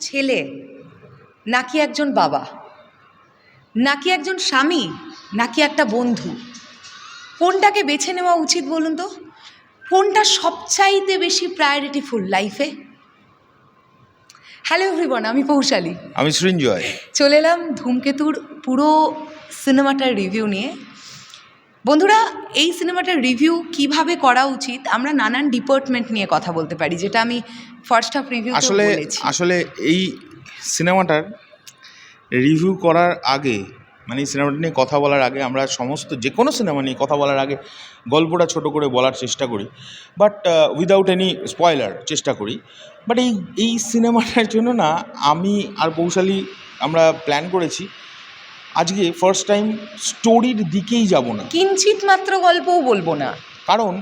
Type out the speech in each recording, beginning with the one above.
ছেলে নাকি একজন বাবা নাকি একজন স্বামী নাকি একটা বন্ধু? কোনটাকে বেছে নেওয়া উচিত বলুন তো? কোনটা সবচাইতে বেশি প্রায়োরিটিফুল লাইফে হ্যালো এভরিওয়ান আমি পৌশালী। আমি সৃঞ্জয়। চলে এলাম ধূমকেতুর পুরো সিনেমাটার রিভিউ নিয়ে। বন্ধুরা এই সিনেমাটার রিভিউ কীভাবে করা উচিত? আমরা নানান ডিপার্টমেন্ট নিয়ে কথা বলতে পারি যেটা আমি ফার্স্ট হাফ রিভিউ আসলে আসলে এই সিনেমাটার রিভিউ করার আগে মানে এই সিনেমাটা নিয়ে কথা বলার আগে আমরা সমস্ত যে কোনো সিনেমা নিয়ে কথা বলার আগে গল্পটা ছোট করে বলার চেষ্টা করি। বাট উইদাউট এনি স্পয়লার চেষ্টা করি। বাট এই এই সিনেমাটার জন্য না আমি আর পৌশালী আমরা প্ল্যান করেছি আজকে ফার্স্ট টাইম স্টোরির দিকেই যাব না। কিঞ্চিত মাত্র গল্পও বলব না। কারণ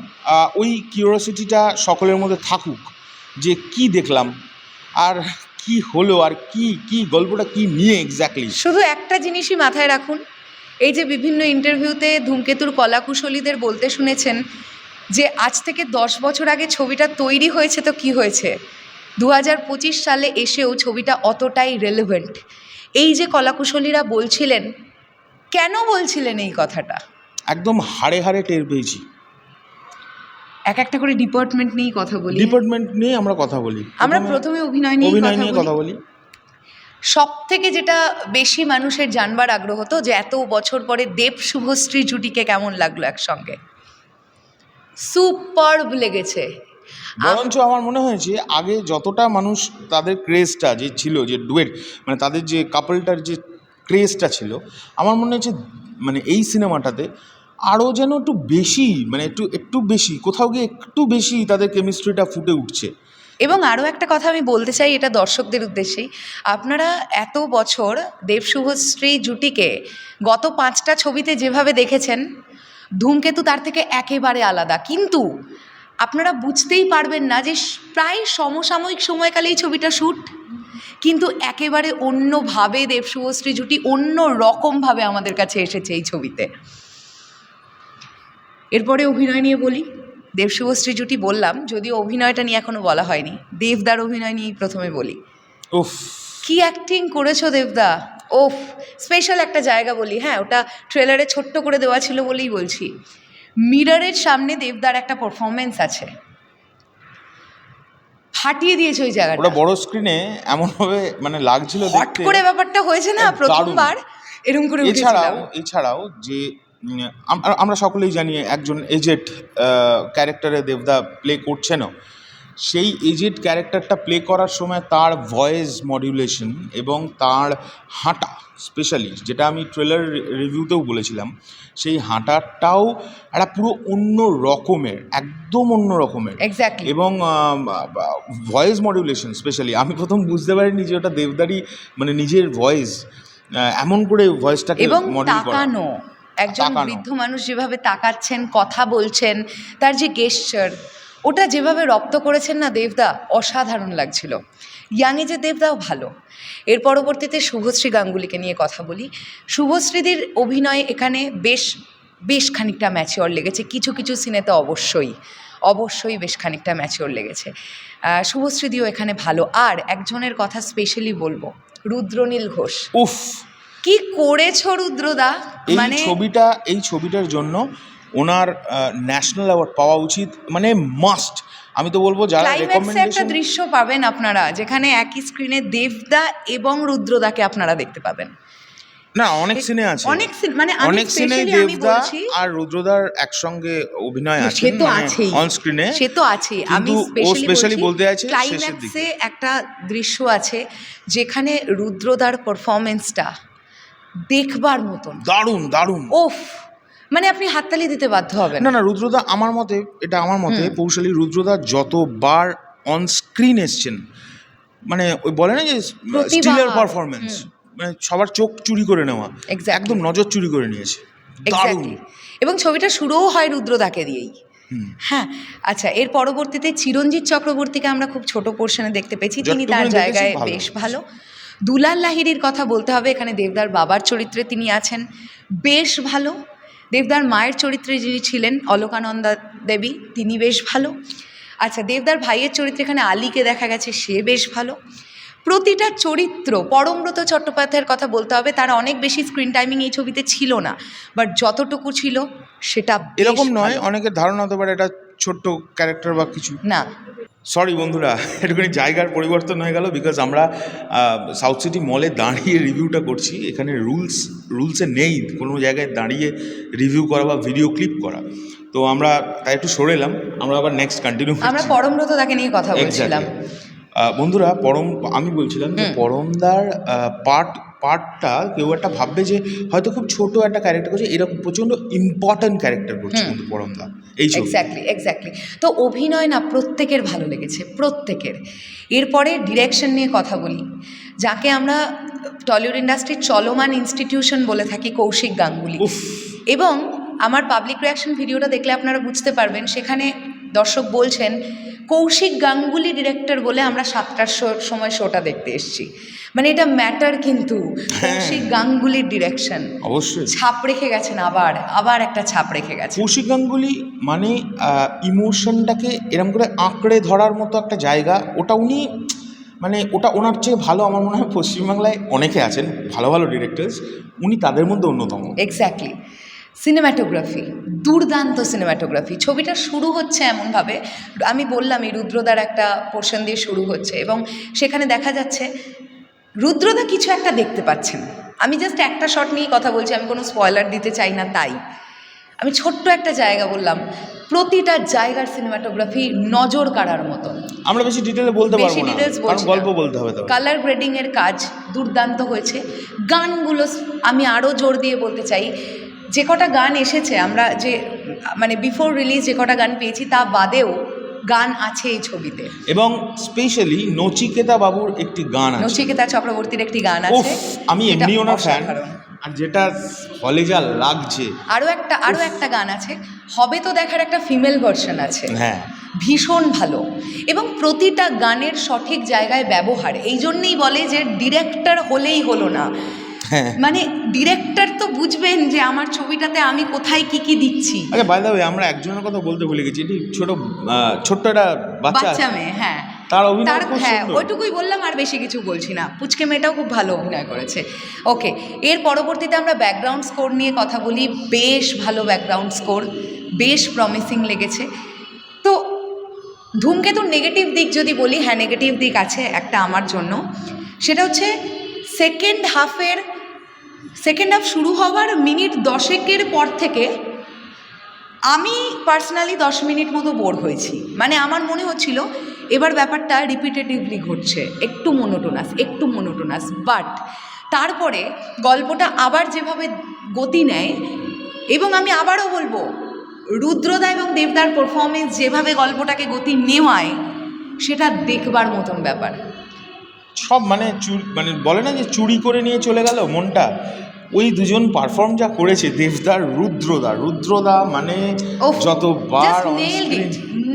ওই কিউরিওসিটিটা সকলের মধ্যে থাকুক যে কি দেখলাম আর কি হলো আর কি কি গল্পটা কি নিয়ে এক্স্যাক্টলি শুধু একটা জিনিসই মাথায় রাখুন এই যে বিভিন্ন ইন্টারভিউতে ধূমকেতুর কলাকুশলীদের বলতে শুনেছেন যে আজ থেকে দশ বছর আগে ছবিটা তৈরি হয়েছে তো কি হয়েছে? দু হাজার পঁচিশ সালে এসেও ছবিটা অতটাই রেলেভেন্ট এই যে কলাকুশলীরা বলছিলেন কেন বলছিলেন এই কথাটা? একদম হাড়ে হাড়ে টের পেয়েছি। এক একটা করে ডিপার্টমেন্ট নিয়েই কথা বলি। ডিপার্টমেন্ট নিয়ে আমরা কথা বলি। আমরা প্রথমে অভিনয় নিয়ে অভিনয় নিয়ে কথা বলি। সব থেকে যেটা বেশি মানুষের জানবার আগ্রহ তো যে এত বছর পরে দেব শুভশ্রী জুটিকে কেমন লাগল একসঙ্গে? সুপারব লেগেছে। বরঞ্চ আমার মনে হয়েছে আগে যতটা মানুষ তাদের ক্রেজটা যে ছিল, যে ডুয়েট মানে তাদের যে কাপলটার যে ক্রেজটা ছিল, আমার মনে হয়েছে মানে এই সিনেমাটাতে আরও যেন একটু বেশি মানে একটু একটু বেশি, কোথাও গিয়ে একটু বেশি তাদের কেমিস্ট্রিটা ফুটে উঠছে। এবং আরও একটা কথা আমি বলতে চাই, এটা দর্শকদের উদ্দেশ্যেই। আপনারা এত বছর দেব শুভশ্রী জুটিকে গত পাঁচটা ছবিতে যেভাবে দেখেছেন, ধূমকেতু তার থেকে একেবারে আলাদা। কিন্তু আপনারা বুঝতেই পারবেন না যে প্রায় সমসাময়িক সময়কালে এই ছবিটা শ্যুট কিন্তু একেবারে অন্যভাবে দেব শুভশ্রী জুটি অন্য রকমভাবে আমাদের কাছে এসেছে এই ছবিতে। এরপরে অভিনয় নিয়ে বলি। দেব শুভশ্রী জুটি বললাম যদিও অভিনয়টা নিয়ে এখনও বলা হয়নি। দেবদার অভিনয় নিয়েই প্রথমে বলি। উফ। কি অ্যাক্টিং করেছ দেবদা? ওফ স্পেশাল একটা জায়গা বলি। হ্যাঁ ওটা ট্রেলারে ছোট্ট করে দেওয়া ছিল বলেই বলছি। মিররের সামনে দেবদার একটা পারফরমেন্স আছে। ফাটিয়ে দিয়েছে ওই জায়গাটা। ওটা বড় স্ক্রিনে এমন ভাবে মানে লাগছিল হট দেখতে। করে ব্যাপারটা হয়েছে না। প্রথমবার এরকম করে এছাড়াও এছাড়াও যে আমরা সকলেই জানি একজন এজেড ক্যারেক্টারে দেবদা প্লে করছেনও সেই এজেড ক্যারেক্টারটা প্লে করার সময় তার ভয়েস মডিউলেশন এবং তার হাঁটা স্পেশালি যেটা আমি ট্রেলার রিভিউতেও বলেছিলাম সেই হাঁটাটাও একটা পুরো অন্য রকমের একদম অন্য রকমের। এক্স্যাক্টলি এবং ভয়েস মডিউলেশন স্পেশালি আমি প্রথম বুঝতে পারিনি যে ওটা দেবদারি মানে নিজের ভয়েস এমন করে ভয়েসটাকে করা। তাকানো একজন বৃদ্ধ মানুষ যেভাবে তাকাচ্ছেন কথা বলছেন তার যে গেস্টার ওটা যেভাবে রপ্ত করেছেন না দেবদা অসাধারণ লাগছিল। ইয়াংয়ে যে দেবদাও ভালো। এর পরবর্তীতে শুভশ্রী গাঙ্গুলিকে নিয়ে কথা বলি। শুভশ্রীদের অভিনয় এখানে বেশ বেশ খানিকটা ম্যাচিওর লেগেছে। কিছু কিছু সিনেতে অবশ্যই অবশ্যই বেশ খানিকটা ম্যাচিওর লেগেছে। শুভশ্রীদিও এখানে ভালো। আর একজনের কথা স্পেশালি বলব রুদ্রনীল ঘোষ। উফ! কি করেছ রুদ্রদা? মানে ছবিটা এই ছবিটার জন্য ওনার ন্যাশনাল অ্যাওয়ার্ড পাওয়া উচিত মানে মাস্ট আমি তো বলব যারা একটা দৃশ্য পাবেন আপনারা যেখানে একই স্ক্রিনে দেবদা এবং রুদ্রদাকে আপনারা দেখতে পাবেন। না অনেক সিনে আছে। অনেক সিন- মানে অনেক সিনে দেবদা আর রুদ্রদার একসঙ্গে অভিনয় আছে সে তো আছেই। অন স্ক্রিনে সে তো আছেই। আমি স্পেশালি বলতে আছে ক্লাইম্যাক্সে একটা দৃশ্য আছে যেখানে রুদ্রদার পারফরমেন্সটা দেখবার মতন। দারুণ দারুণ। ওফ মানে আপনি হাততালি দিতে বাধ্য হবেন। না না রুদ্রদা আমার মতে এটা আমার মতে পৌশালী রুদ্রদা যতবার অন স্ক্রিন এসছেন মানে ওই বলে না যে। স্টিলের পারফরমেন্স মানে সবার চোখ চুরি করে নেওয়া. একদম নজর চুরি করে নিয়েছে। এক্স্যাক্টলি এবং ছবিটা শুরুও হয় রুদ্রদাকে দিয়েই। হ্যাঁ আচ্ছা এর পরবর্তীতে চিরঞ্জিত চক্রবর্তীকে আমরা খুব ছোট পোর্শনে দেখতে পেয়েছি তিনি তার জায়গায় বেশ ভালো। দুলাল লাহিড়ির কথা বলতে হবে এখানে দেবদার বাবার চরিত্রে তিনি আছেন বেশ ভালো। দেবদার মায়ের চরিত্রে যিনি ছিলেন অলকানন্দা দেবী তিনি বেশ ভালো। আচ্ছা দেবদার ভাইয়ের চরিত্রে এখানে আলীকে দেখা গেছে সে বেশ ভালো। প্রতিটা চরিত্র পরমব্রত চট্টোপাধ্যায়ের কথা বলতে হবে তার অনেক বেশি স্ক্রিন টাইমিং এই ছবিতে ছিল না। বাট যতটুকু ছিল সেটা এরকম নয় অনেকের ধারণা হতে পারে এটা ছোট্ট ক্যারেক্টার বা কিছু? না। সরি বন্ধুরা একটুখানি জায়গার পরিবর্তন হয়ে গেল বিকজ আমরা সাউথ সিটি মলে দাঁড়িয়ে রিভিউটা করছি। এখানে রুলস রুলসে নেই কোনো জায়গায় দাঁড়িয়ে রিভিউ করা বা ভিডিও ক্লিপ করা। তো আমরা তাই একটু সরে এলাম আমরা আবার নেক্সট কন্টিনিউ আমরা পরমব্রত তাকে নিয়ে কথা বলছিলাম। বন্ধুরা পরম আমি বলছিলাম যে পরমদার পার্ট পার্টটা কেউ একটা ভাববে যে হয়তো খুব ছোট একটা ক্যারেক্টার করছে এরকম প্রচণ্ড ইম্পর্ট্যান্ট ক্যারেক্টার করছে। কিন্তু পরমদা এই এক্স্যাক্টলি এক্স্যাক্টলি তো অভিনয় না প্রত্যেকের ভালো লেগেছে প্রত্যেকের। এরপরে ডিরেকশন নিয়ে কথা বলি যাকে আমরা টলিউড ইন্ডাস্ট্রির চলমান ইনস্টিটিউশন বলে থাকি কৌশিক গাঙ্গুলি। এবং আমার পাবলিক রিয়াকশন ভিডিওটা দেখলে আপনারা বুঝতে পারবেন সেখানে দর্শক বলছেন কৌশিক গাঙ্গুলি ডিরেক্টর বলে আমরা সাতটার সময় শোটা দেখতে এসেছি। মানে এটা ম্যাটার কিন্তু কৌশিক গাঙ্গুলির ডিরেকশন অবশ্যই। ছাপ রেখে গেছেন আবার আবার একটা ছাপ রেখে গেছে কৌশিক গাঙ্গুলি মানে ইমোশনটাকে এরম করে আঁকড়ে ধরার মতো একটা জায়গা ওটা উনি মানে ওটা ওনার চেয়ে ভালো আমার মনে হয় পশ্চিমবাংলায় অনেকে আছেন ভালো ভালো ডিরেক্টরস উনি তাদের মধ্যে অন্যতম। এক্স্যাক্টলি সিনেম্যাটোগ্রাফি দুর্দান্ত সিনেম্যাটোগ্রাফি ছবিটা শুরু হচ্ছে এমনভাবে আমি বললামই রুদ্রদার একটা পোর্শন দিয়ে শুরু হচ্ছে এবং সেখানে দেখা যাচ্ছে রুদ্রদা কিছু একটা দেখতে পাচ্ছেন। আমি জাস্ট একটা শট নিয়েই কথা বলছি আমি কোনো স্পয়লার দিতে চাই না তাই। আমি ছোট্ট একটা জায়গা বললাম প্রতিটা জায়গার সিনেমাটোগ্রাফি নজর কাড়ার মতো। আমরা বেশি ডিটেলে বলতে পারব না। বলছি গল্প বলতে হবে কালার গ্রেডিংয়ের কাজ দুর্দান্ত হয়েছে। গানগুলো আমি আরও জোর দিয়ে বলতে চাই যে কটা গান এসেছে আমরা যে মানে বিফোর রিলিজ যে কটা গান পেয়েছি তা বাদেও গান আছে এই ছবিতে। এবং স্পেশালি নচিকেতা বাবুর একটি গান আছে। নচিকেতা চক্রবর্তীর একটি গান আছে। আমি এমনি ওনার ফ্যান আর যেটা হলে যা লাগছে। আরও একটা আরও একটা গান আছে হবে তো দেখার একটা ফিমেল ভার্সন আছে। হ্যাঁ। ভীষণ ভালো। এবং প্রতিটা গানের সঠিক জায়গায় ব্যবহার। এই জন্যেই বলে যে ডিরেক্টর হলেই হলো না। মানে ডিরেক্টর তো বুঝবেন যে আমার ছবিটাতে আমি কোথায় কি কি দিচ্ছি। আচ্ছা বাই দ্য আমরা একজনের কথা বলতে ভুলে গেছি। এটি ছোট ছোট্ট একটা বাচ্চা বাচ্চা মেয়ে হ্যাঁ। তার অভিনয় হ্যাঁ ওইটুকুই বললাম আর বেশি কিছু বলছি না। পুচকে মেয়েটাও খুব ভালো অভিনয় করেছে। ওকে এর পরবর্তীতে আমরা ব্যাকগ্রাউন্ড স্কোর নিয়ে কথা বলি। বেশ ভালো ব্যাকগ্রাউন্ড স্কোর বেশ প্রমিসিং লেগেছে। তো ধূমকেতুর নেগেটিভ দিক যদি বলি হ্যাঁ নেগেটিভ দিক আছে একটা আমার জন্য। সেটা হচ্ছে সেকেন্ড হাফের সেকেন্ড হাফ শুরু হওয়ার মিনিট দশেকের পর থেকে আমি পার্সোনালি দশ মিনিট মতো বোর হয়েছি। মানে আমার মনে হচ্ছিল, এবার ব্যাপারটা রিপিটেটিভলি ঘটছে। একটু মনোটোনাস একটু মনোটোনাস বাট তারপরে গল্পটা আবার যেভাবে গতি নেয়, এবং আমি আবারও বলব, রুদ্রদা এবং দেবদার পারফরমেন্স যেভাবে গল্পটাকে গতি নেওয়ায়, সেটা দেখবার মতন ব্যাপার। সব মানে চুরি মানে বলে না যে চুরি করে নিয়ে চলে গেল মনটা? ওই দুজন পারফর্ম যা করেছে দেবদার রুদ্রদা রুদ্রদা মানে যতবার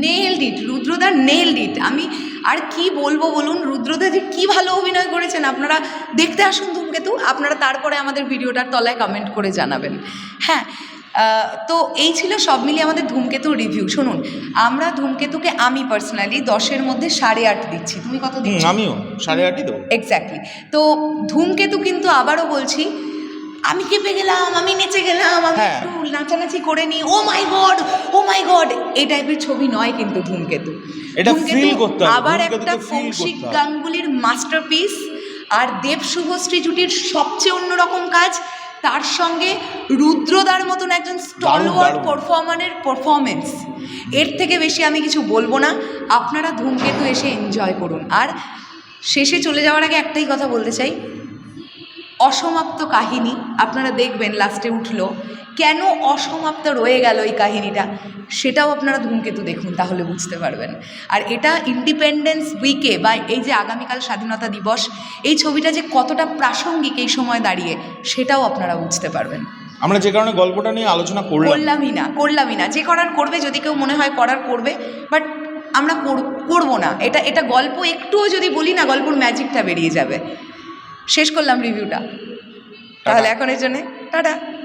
নেলড ইট রুদ্রদা নেলড ইট আমি আর কি বলব বলুন রুদ্রদা যে কী ভালো অভিনয় করেছেন আপনারা দেখতে আসুন ধূমকেতু আপনারা তারপরে আমাদের ভিডিওটার তলায় কমেন্ট করে জানাবেন। হ্যাঁ তো এই ছিল সব মিলিয়ে আমাদের ধূমকেতুর রিভিউ শুনুন আমরা ধূমকেতুকে আমি পার্সোনালি দশের মধ্যে সাড়ে আট দিচ্ছি। তুমি কত দিচ্ছ? আমিও সাড়ে আটই দেবো। এক্স্যাক্টলি তো ধূমকেতু কিন্তু আবারও বলছি আমি কেঁপে গেলাম আমি নেচে গেলাম আমি হ্যাঁ। একটু নাচানাচি করে নিই। ও মাই গড ও মাই গড এই টাইপের ছবি নয় কিন্তু ধূমকেতু। ধূমকেতু আবার একটা কৌশিক। গাঙ্গুলির মাস্টারপিস আর দেব শুভশ্রী জুটির সবচেয়ে অন্যরকম কাজ তার সঙ্গে রুদ্রদার মতন একজন স্টলওয়ার্ড। পারফর্মারের পারফরমেন্স এর থেকে বেশি আমি কিছু বলব না। আপনারা ধূমকেতু এসে এনজয় করুন। আর শেষে চলে যাওয়ার আগে একটাই কথা বলতে চাই। অসমাপ্ত কাহিনী আপনারা দেখবেন লাস্টে উঠল। কেন অসমাপ্ত রয়ে গেল এই কাহিনীটা? সেটাও আপনারা ধূমকেতু দেখুন তাহলে বুঝতে পারবেন। আর এটা ইন্ডিপেন্ডেন্স উইকে বা এই যে আগামীকাল স্বাধীনতা দিবস এই ছবিটা যে কতটা প্রাসঙ্গিক এই সময় দাঁড়িয়ে সেটাও আপনারা বুঝতে পারবেন। আমরা যে কারণে গল্পটা নিয়ে আলোচনা করলাম। করলামই না করলামই না। যে করার করবে যদি কেউ মনে হয় করার করবে বাট আমরা কর- করব না। এটা এটা গল্প একটুও যদি বলি না গল্পর ম্যাজিকটা বেরিয়ে যাবে। শেষ করলাম রিভিউটা তাহলে এখনের জন্যে টাটা।